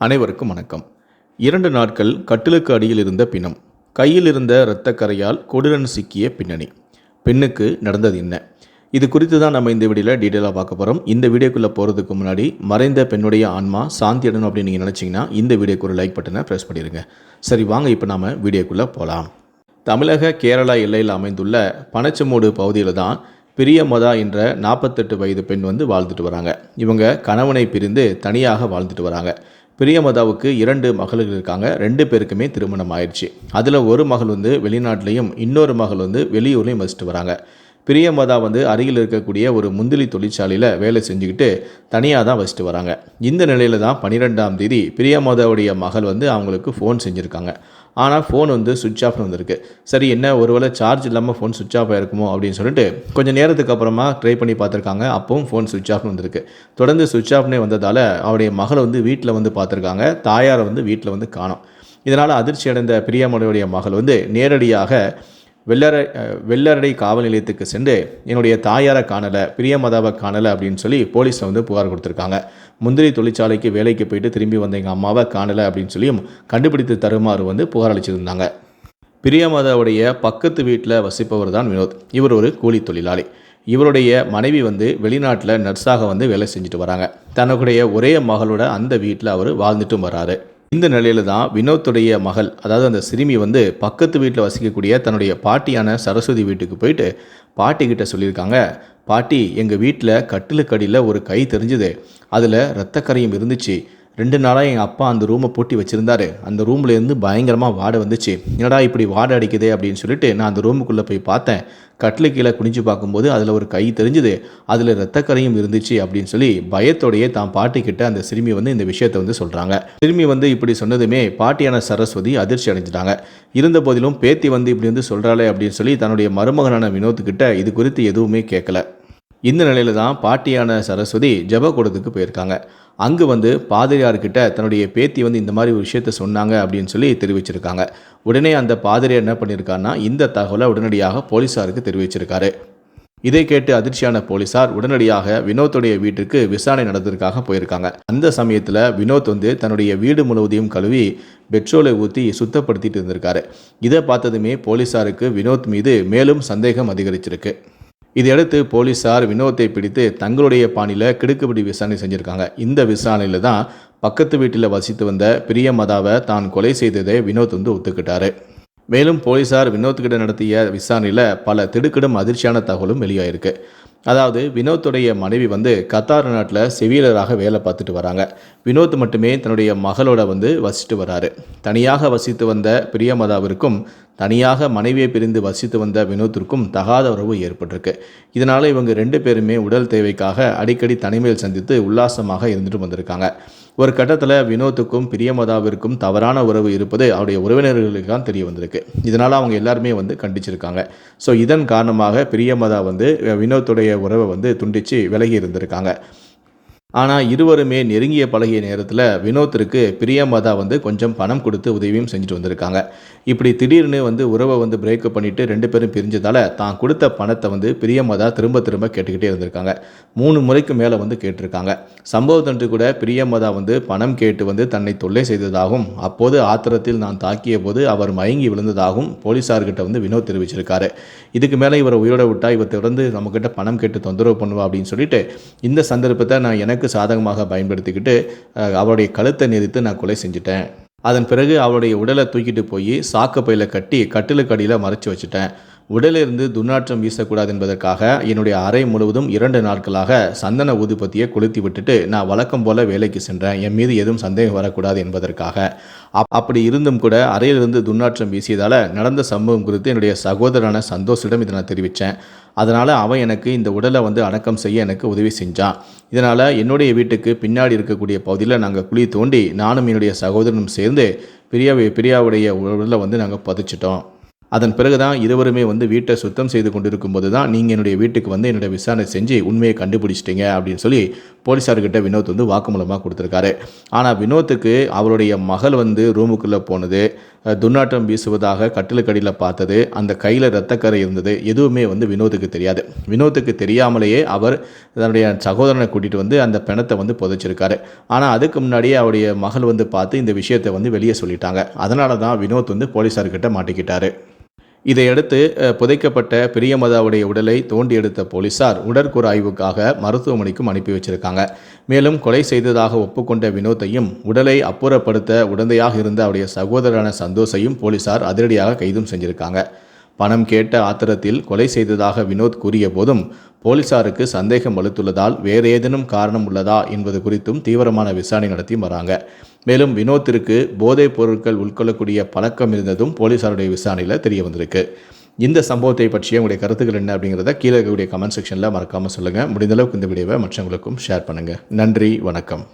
அனைவருக்கும் வணக்கம். இரண்டு நாட்கள் கட்டிலுக்கு அடியில் இருந்த பிணம். கையில் இருந்த இரத்தக் கரையால் சிக்கிய பின்னணி. பெண்ணுக்கு நடந்தது என்ன? இது குறித்து தான் நம்ம இந்த வீடியோவில் டீட்டெயிலாக பார்க்க போகிறோம் இந்த வீடியோக்குள்ளே போகிறதுக்கு முன்னாடி மறைந்த பெண்ணுடைய ஆன்மா சாந்தி அடணும் அப்படின்னு நீங்கள் நினச்சிங்கன்னா இந்த வீடியோக்கு ஒரு லைக் பட்டனை ப்ரெஸ் பண்ணிடுங்க சரி வாங்க இப்போ நாம் வீடியோக்குள்ளே போகலாம் தமிழக கேரளா எல்லையில் அமைந்துள்ள பனச்சமூடு பகுதியில் தான் பிரியமதா என்ற நாற்பத்தெட்டு வயது பெண் வந்து வாழ்ந்துட்டு வராங்க. இவங்க கணவனை பிரிந்து தனியாக வாழ்ந்துட்டு வராங்க. பிரியமதாவுக்கு இரண்டு மகள்கள் இருக்காங்க. ரெண்டு பேருக்குமே திருமணம் ஆயிடுச்சு. அதில் ஒரு மகள் வந்து வெளிநாட்டிலையும் இன்னொரு மகள் வந்து வெளியூர்லையும் வசிட்டு வராங்க. பிரியமதா வந்து அருகில் இருக்கக்கூடிய ஒரு முந்திரி தொழிற்சாலையில் வேலை செஞ்சுக்கிட்டு தனியாக தான் வசிட்டு வராங்க. இந்த நிலையில் தான் பன்னிரெண்டாம் தேதி பிரியமதாவுடைய மகள் வந்து அவங்களுக்கு ஃபோன் செஞ்சுருக்காங்க. ஆனால் ஃபோன் வந்து சுவிட்ச் ஆஃப்னு வந்திருக்கு. சரி என்ன ஒருவேளை சார்ஜ் இல்லாமல் ஃபோன் சுவிட்ச் ஆஃப் ஆயிருக்குமோ அப்படின்னு சொல்லிட்டு கொஞ்சம் நேரத்துக்கு அப்புறமா ட்ரை பண்ணி பார்த்துருக்காங்க. அப்பவும் ஃபோன் சுவிட்ச் ஆஃப்னு வந்திருக்கு. தொடர்ந்து சுவிட்ச் ஆஃப்னே வந்ததால் அவருடைய மகளை வந்து வீட்டில் வந்து பார்த்துருக்காங்க. தாயாரை வந்து வீட்டில் வந்து காணும். இதனால் அதிர்ச்சி அடைந்த பிரியமடையுடைய மகள் வந்து நேரடியாக வெள்ளரை வெள்ளரடை காவல் நிலையத்துக்கு சென்று என்னுடைய தாயாரை காணலை பிரியமதாவை காணலை அப்படின்னு சொல்லி போலீஸில் வந்து புகார் கொடுத்துருக்காங்க. முந்திரி தொழிற்சாலைக்கு வேலைக்கு போயிட்டு திரும்பி வந்த எங்கள் அம்மாவை காணலை அப்படின்னு சொல்லியும் கண்டுபிடித்து தருமாறு வந்து புகார் அளிச்சிருந்தாங்க. பிரியமதாவுடைய பக்கத்து வீட்டில் வசிப்பவர் தான் வினோத். இவர் ஒரு கூலி தொழிலாளி. இவருடைய மனைவி வந்து வெளிநாட்டில் நர்ஸாக வந்து வேலை செஞ்சுட்டு வராங்க. தன்னுடைய ஒரே மகளோட அந்த வீட்டில் அவர் வாழ்ந்துட்டும் வராரு. இந்த நிலையில தான் வினோத்துடைய மகள் அதாவது அந்த சிறுமி வந்து பக்கத்து வீட்டில் வசிக்கக்கூடிய தன்னுடைய பாட்டியான சரஸ்வதி வீட்டுக்கு போயிட்டு பாட்டி கிட்ட சொல்லியிருக்காங்க பாட்டி எங்கள் வீட்டில் கட்டிலுக்கடியில் ஒரு கை தெரிஞ்சுது அதில் இரத்தக்கரையும் இருந்துச்சு ரெண்டு நாளாக எங்கள் அப்பா அந்த ரூமை பூட்டி வச்சுருந்தாரு. அந்த ரூம்லேருந்து பயங்கரமாக வாடை வந்துச்சு. என்னடா இப்படி வாடை அடிக்குதே அப்படின்னு சொல்லிட்டு நான் அந்த ரூமுக்குள்ளே போய் பார்த்தேன். கட்டில் கீழே குனிஞ்சு பார்க்கும்போது அதில் ஒரு கை தெரிஞ்சுது. அதில் ரத்தக்கரையும் இருந்துச்சு அப்படின்னு சொல்லி பயத்தோடையே தான் பாட்டிக்கிட்ட அந்த சிறுமி வந்து இந்த விஷயத்தை வந்து சொல்கிறாங்க சிறுமி வந்து இப்படி சொன்னதுமே பாட்டியான சரஸ்வதி அதிர்ச்சி அடைஞ்சிட்டாங்க. இருந்த போதிலும் பேத்தி வந்து இப்படி வந்து சொல்கிறாளே அப்படின்னு சொல்லி தன்னுடைய மருமகனான வினோத்துக்கிட்ட இது குறித்து எதுவுமே கேட்கல. இந்த நிலையில தான் பாட்டியான சரஸ்வதி ஜெபக்கூடத்துக்கு போயிருக்காங்க. அங்கே வந்து பாதிரியார்கிட்ட தன்னுடைய பேத்தி வந்து இந்த மாதிரி ஒரு விஷயத்த சொன்னாங்க அப்படின்னு சொல்லி தெரிவிச்சிருக்காங்க. உடனே அந்த பாதிரியார் என்ன பண்ணியிருக்காருன்னா இந்த தகவலை உடனடியாக போலீஸாருக்கு தெரிவிச்சிருக்காரு. இதை கேட்டு அதிர்ச்சியான போலீசார் உடனடியாக வினோத்துடைய வீட்டுக்கு விசாரணை நடத்துறதுக்காக போயிருக்காங்க. அந்த சமயத்தில் வினோத் வந்து தன்னுடைய வீடு முழுவதையும் கழுவி பெட்ரோலை ஊற்றி சுத்தப்படுத்திட்டு இருந்திருக்காரு. இதை பார்த்ததுமே போலீசாருக்கு வினோத் மீது மேலும் சந்தேகம் அதிகரிச்சிருக்கு. இதையடுத்து போலீஸார் வினோத்தை பிடித்து தங்களுடைய பாணியில் கிடுக்குப்பிடி விசாரணை செஞ்சுருக்காங்க. இந்த விசாரணையில் தான் பக்கத்து வீட்டில் வசித்து வந்த பிரியமதாவை தான் கொலை செய்ததை வினோத் வந்து ஒத்துக்கிட்டாரு. மேலும் போலீசார் வினோத்துக்கிட்ட நடத்திய விசாரணையில் பல திடுக்கிடும் அதிர்ச்சியான தகவலும் வெளியாயிருக்கு. அதாவது வினோத்துடைய மனைவி வந்து கத்தார் நாட்டில் செவிலராக வேலை பார்த்துட்டு வராங்க. வினோத் மட்டுமே தன்னுடைய மகளோட வந்து வசிட்டு வராரு. தனியாக வசித்து வந்த பிரியமதாவிற்கும் தனியாக மனைவியை பிரிந்து வசித்து வந்த வினோத்திற்கும் தகாத உறவு ஏற்பட்டிருக்கு. இதனால் இவங்க ரெண்டு பேருமே உடல் தேவைக்காக அடிக்கடி தனிமையில் சந்தித்து உல்லாசமாக இருந்துட்டு வந்திருக்காங்க. ஒரு கட்டத்தில் வினோத்துக்கும் பிரியமதாவிற்கும் தவறான உறவு இருப்பது அவருடைய உறவினர்களுக்கு தான் தெரிய வந்திருக்கு. இதனால் அவங்க எல்லாருமே வந்து கண்டிச்சிருக்காங்க. ஸோ இதன் காரணமாக பிரியமதா வந்து வினோத்துடைய உறவை வந்து துண்டித்து விலகி இருந்திருக்காங்க. ஆனால் இருவருமே நெருங்கிய பழகிய நேரத்தில் வினோத்திற்கு பிரியமாதா வந்து கொஞ்சம் பணம் கொடுத்து உதவியும் செஞ்சுட்டு வந்திருக்காங்க. இப்படி திடீர்னு வந்து உறவை வந்து பிரேக்கப் பண்ணிட்டு ரெண்டு பேரும் பிரிஞ்சதால் தான் கொடுத்த பணத்தை வந்து பிரியமாதா திரும்ப திரும்ப கேட்டுக்கிட்டே இருந்திருக்காங்க. மூணு முறைக்கு மேலே வந்து கேட்டிருக்காங்க. சம்பவத்தன்று கூட பிரியமதா வந்து பணம் கேட்டு வந்து தன்னை தொல்லை செய்ததாகவும் அப்போது ஆத்திரத்தில் நான் தாக்கிய போது அவர் மயங்கி விழுந்ததாகவும் போலீஸார்கிட்ட வந்து வினோத் தெரிவிச்சிருக்காரு. இதுக்கு மேலே இவரை உயிரோட விட்டா இவர் தொடர்ந்து நம்மக்கிட்ட பணம் கேட்டு தொந்தரவு பண்ணுவா அப்படின்னு சொல்லிட்டு இந்த சந்தர்ப்பத்தை நான் எனக்கு சாதகமாக பயன்படுத்திக்கிட்டு அவளுடைய அவருடைய கழுத்தை நெரித்து நான் கொலை செஞ்சுட்டேன். அதன் பிறகு அவருடைய உடலை தூக்கிட்டு போய் சாக்கு கட்டி கட்டிலுக்கு அடியில் மறைச்சு வச்சுட்டேன். உடலிருந்து துர்நாற்றம் வீசக்கூடாது என்பதற்காக என்னுடைய அறை முழுவதும் இரண்டு நாட்களாக சந்தன ஊதுபத்தியை கொளுத்தி விட்டுட்டு நான் வழக்கம் போல வேலைக்கு சென்றேன். என் மீது எதுவும் சந்தேகம் வரக்கூடாது என்பதற்காக. அப் அப்படி இருந்தும் கூட அறையிலிருந்து துர்நாற்றம் வீசியதால் நடந்த சம்பவம் குறித்து என்னுடைய சகோதரனான சந்தோஷிடம் இதை நான் தெரிவித்தேன் அதனால் அவன் எனக்கு இந்த உடலை வந்து அடக்கம் செய்ய எனக்கு உதவி செஞ்சான். இதனால் என்னுடைய வீட்டுக்கு பின்னாடி இருக்கக்கூடிய பகுதியில் நாங்கள் குழி தோண்டி நானும் என்னுடைய சகோதரனும் சேர்ந்து பிரியாவை பிரியாவுடைய உடலை வந்து நாங்கள் பதிச்சிட்டோம். அதன் பிறகு தான் இருவருமே வந்து வீட்டை சுத்தம் செய்து கொண்டிருக்கும் போது தான் நீங்கள் என்னுடைய வீட்டுக்கு வந்து என்னுடைய விசாரணை செஞ்சு உண்மையை கண்டுபிடிச்சிட்டீங்க அப்படின்னு சொல்லி போலீஸார்கிட்ட வினோத் வந்து வாக்குமூலமாக கொடுத்துருக்காரு. ஆனால் வினோத்துக்கு அவருடைய மகள் வந்து ரூமுக்குள்ளே போனது அஹ், துர்நாற்றம் வீசுவதாக கட்டிலுக்கடியில் பார்த்தது அந்த கையில் ரத்தக்கரை இருந்தது எதுவுமே வந்து வினோத்துக்கு தெரியாது. வினோத்துக்கு தெரியாமலேயே அவர் தன்னுடைய சகோதரனை கூட்டிகிட்டு வந்து அந்த பிணத்தை வந்து புதைச்சிருக்காரு. ஆனால் அதுக்கு முன்னாடியே அவருடைய மகள் வந்து பார்த்து இந்த விஷயத்தை வந்து வெளியே சொல்லிட்டாங்க. அதனால தான் வினோத் வந்து போலீஸார்கிட்ட மாட்டிக்கிட்டாரு. இதையடுத்து புதைக்கப்பட்ட பிரியமதாவுடைய உடலை தோண்டி எடுத்த போலீசார் உடற்கூறு ஆய்வுக்காக மருத்துவமனைக்கும் அனுப்பி வச்சிருக்காங்க. மேலும் கொலை செய்ததாக ஒப்புக்கொண்ட வினோத்தையும் உடலை அப்புறப்படுத்த உடந்தையாக இருந்த அவருடைய சகோதரரான சந்தோஷையும் போலீசார் அதிரடியாக கைதும் செஞ்சிருக்காங்க. பணம் கேட்ட ஆத்திரத்தில் கொலை செய்ததாக வினோத் கூறிய போதும் போலீசாருக்கு சந்தேகம் வலுத்துள்ளதால் வேறு ஏதேனும் காரணம் உள்ளதா என்பது குறித்தும் தீவிரமான விசாரணை நடத்தி வராங்க. மேலும் வினோத்திற்கு போதைப் பொருட்கள் உட்கொள்ளக்கூடிய பழக்கம் இருந்ததும் போலீசாருடைய விசாரணையில் தெரிய வந்திருக்கு. இந்த சம்பவத்தை பற்றிய உங்களுடைய கருத்துக்கள் என்ன அப்படிங்கிறத கீழே இருக்கக்கூடிய கமெண்ட் செக்ஷனில் மறக்காமல் சொல்லுங்கள் முடிந்தளவுக்கு இந்த வீடியோவை மற்றவங்களுக்கும் ஷேர் பண்ணுங்கள் நன்றி வணக்கம்.